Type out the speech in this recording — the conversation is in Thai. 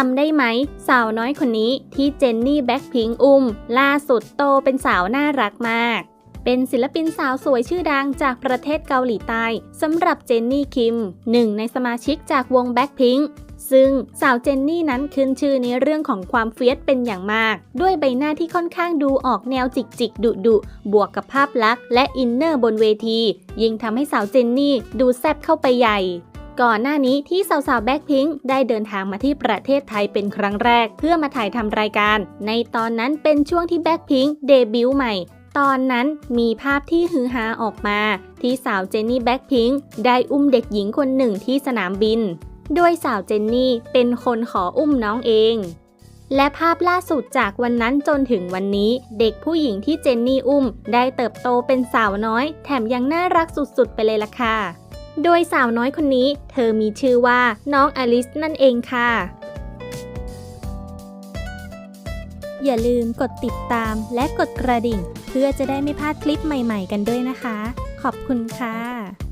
จำได้ไหม สาวน้อยคนนี้ที่เจนนี่แบ็คพิงค์อุ้ม ล่าสุดโตเป็นสาวน่ารักมาก เป็นศิลปินสาวสวยชื่อดังจากประเทศเกาหลีใต้สำหรับเจนนี่คิม หนึ่งในสมาชิกจากวงแบ็คพิงค์ซึ่งสาวเจนนี่นั้นขึ้นชื่อในเรื่องของความเฟียสเป็นอย่างมาก ด้วยใบหน้าที่ค่อนข้างดูออกแนวจิกจิกดุดุบวกกับภาพลักษณ์และอินเนอร์บนเวที ยิ่งทำให้สาวเจนนี่ดูแซบเข้าไปใหญ่ ก่อนหน้านี้ที่สาวๆแบ็คพิงค์ได้เดินทางมาที่ประเทศไทยเป็นครั้งแรก เพื่อมาถ่ายทำรายการ ในตอนนั้นเป็นช่วงที่แบ็คพิงค์เดบิวต์ใหม่ ตอนนั้นมีภาพที่ฮือฮาออกมา ที่สาวเจนนี่แบ็คพิงค์ได้อุ้มเด็กหญิงคนหนึ่งที่สนามบิน โดยสาวเจนนี่เป็นคนขออุ้มน้องเองและภาพล่าสุดจากวันนั้นจนถึงวันนี้ เด็กผู้หญิงที่เจนนี่อุ้ม ได้เติบโตเป็นสาวน้อย แถมยังน่ารักสุดๆ ไปเลยล่ะค่ะ โดยสาวน้อยคนนี้เธอมีชื่อว่าน้องอลิสนั่นเองค่ะ อย่าลืมกดติดตามและกดกระดิ่ง เพื่อจะได้ไม่พลาดคลิปใหม่ๆกันด้วยนะคะ ขอบคุณค่ะ